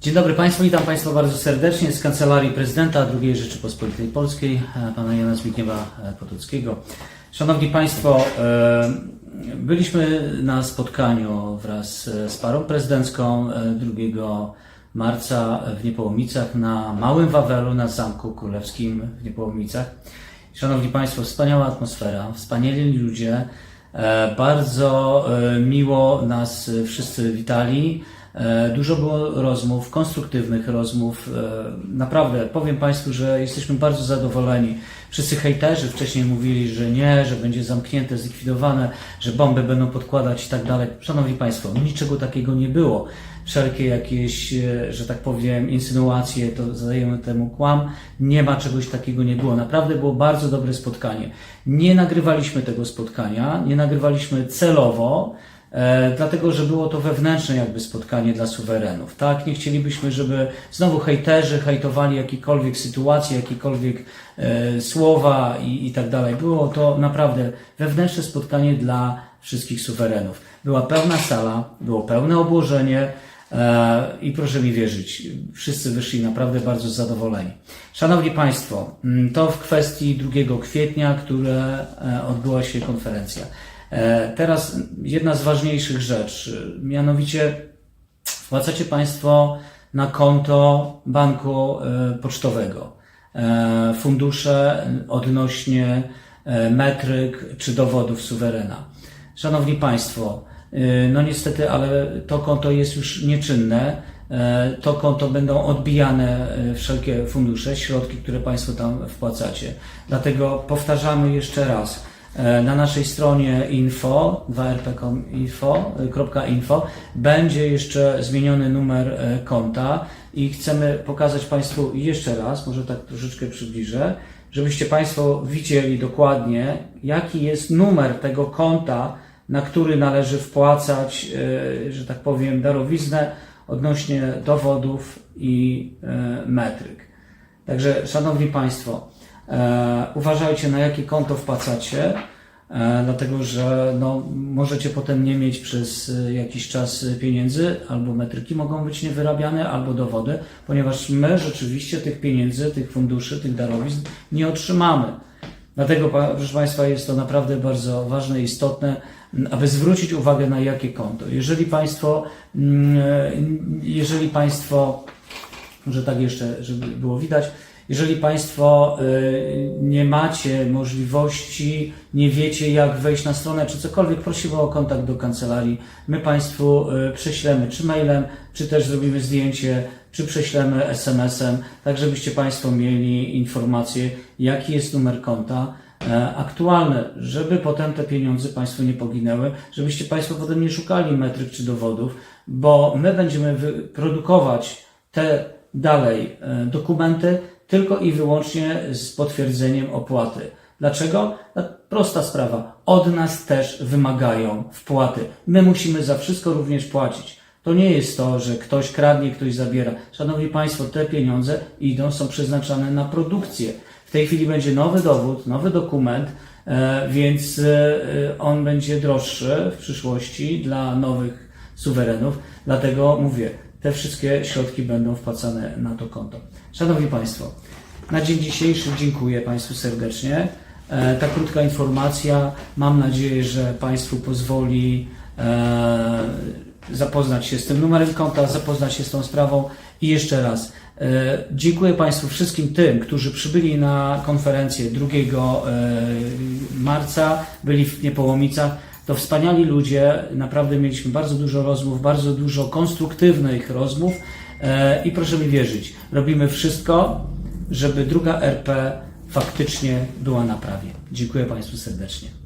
Dzień dobry Państwu, witam Państwa bardzo serdecznie z Kancelarii Prezydenta II Rzeczypospolitej Polskiej, e, Pana Jana Zbigniewa e, Potockiego. Szanowni Państwo, e, byliśmy na spotkaniu wraz z parą prezydencką e, 2 marca w Niepołomicach na Małym Wawelu na Zamku Królewskim w Niepołomicach. Szanowni Państwo, wspaniała atmosfera, wspaniali ludzie, bardzo miło nas wszyscy witali. E, Dużo było rozmów, konstruktywnych rozmów. E, Naprawdę, powiem Państwu, że jesteśmy bardzo zadowoleni. Wszyscy hejterzy wcześniej mówili, że nie, że będzie zamknięte, zlikwidowane, że bomby będą podkładać i tak dalej. Szanowni Państwo, niczego takiego nie było. Wszelkie jakieś, e, że tak powiem, insynuacje, to zadajemy temu kłam. Nie ma czegoś takiego, nie było. Naprawdę było bardzo dobre spotkanie. Nie nagrywaliśmy tego spotkania, nie nagrywaliśmy celowo, dlatego, że było to wewnętrzne jakby spotkanie dla suwerenów, tak? Nie chcielibyśmy, żeby znowu hejterzy hejtowali jakiekolwiek sytuacje, jakiekolwiek e, słowa i, i tak dalej. Było to naprawdę wewnętrzne spotkanie dla wszystkich suwerenów. Była pełna sala, było pełne obłożenie e, i proszę mi wierzyć, wszyscy wyszli naprawdę bardzo zadowoleni. Szanowni Państwo, mm, to w kwestii 2 kwietnia, które e, odbyła się konferencja. E, Teraz jedna z ważniejszych rzeczy, mianowicie wpłacacie Państwo na konto banku e, pocztowego e, fundusze odnośnie metryk czy dowodów suwerena. Szanowni Państwo, no niestety, ale to konto jest już nieczynne. To konto będą odbijane wszelkie fundusze, środki, które Państwo tam wpłacacie. Dlatego powtarzamy jeszcze raz. E, Na naszej stronie info, 2rp.info, będzie jeszcze zmieniony numer e, konta i chcemy pokazać Państwu jeszcze raz, może tak troszeczkę przybliżę, żebyście Państwo widzieli dokładnie, jaki jest numer tego konta, na który należy wpłacać, e, że tak powiem, darowiznę odnośnie dowodów i metryk. Także, Szanowni Państwo, uważajcie na jakie konto wpłacacie, e, dlatego że no, możecie potem nie mieć przez e, jakiś czas e, pieniędzy, albo metryki mogą być niewyrabiane, albo dowody, ponieważ my rzeczywiście tych pieniędzy, tych funduszy, tych darowizn nie otrzymamy. Dlatego, proszę Państwa, jest to naprawdę bardzo ważne i istotne, aby zwrócić uwagę na jakie konto. Jeżeli Państwo, e, jeżeli Państwo może tak jeszcze, żeby było widać. Jeżeli Państwo y, nie macie możliwości, nie wiecie jak wejść na stronę czy cokolwiek, prosimy o kontakt do kancelarii. My Państwu y, prześlemy czy mailem, czy też zrobimy zdjęcie, czy prześlemy SMS-em, tak żebyście Państwo mieli informację, jaki jest numer konta e, aktualny, żeby potem te pieniądze Państwu nie poginęły, żebyście Państwo potem nie szukali metryk czy dowodów, bo my będziemy produkować te dalej dokumenty tylko i wyłącznie z potwierdzeniem opłaty. Dlaczego? No, Prosta sprawa. Od nas też wymagają wpłaty. My musimy za wszystko również płacić. To nie jest to, że ktoś kradnie, ktoś zabiera. Szanowni Państwo, te pieniądze idą, są przeznaczane na produkcję. W tej chwili będzie nowy dowód, nowy dokument, e, więc e, on będzie droższy w przyszłości dla nowych suwerenów. Dlatego mówię, te wszystkie środki będą wpłacane na to konto. Szanowni Państwo, na dzień dzisiejszy dziękuję Państwu serdecznie. E, Ta krótka informacja, mam nadzieję, że Państwu pozwoli e, zapoznać się z tym numerem konta, zapoznać się z tą sprawą i jeszcze raz e, dziękuję Państwu wszystkim tym, którzy przybyli na konferencję 2 e, marca, byli w Niepołomicach. To wspaniali ludzie, naprawdę mieliśmy bardzo dużo rozmów, bardzo dużo konstruktywnych rozmów e, i proszę mi wierzyć, robimy wszystko, żeby druga RP faktycznie była na prawie. Dziękuję Państwu serdecznie.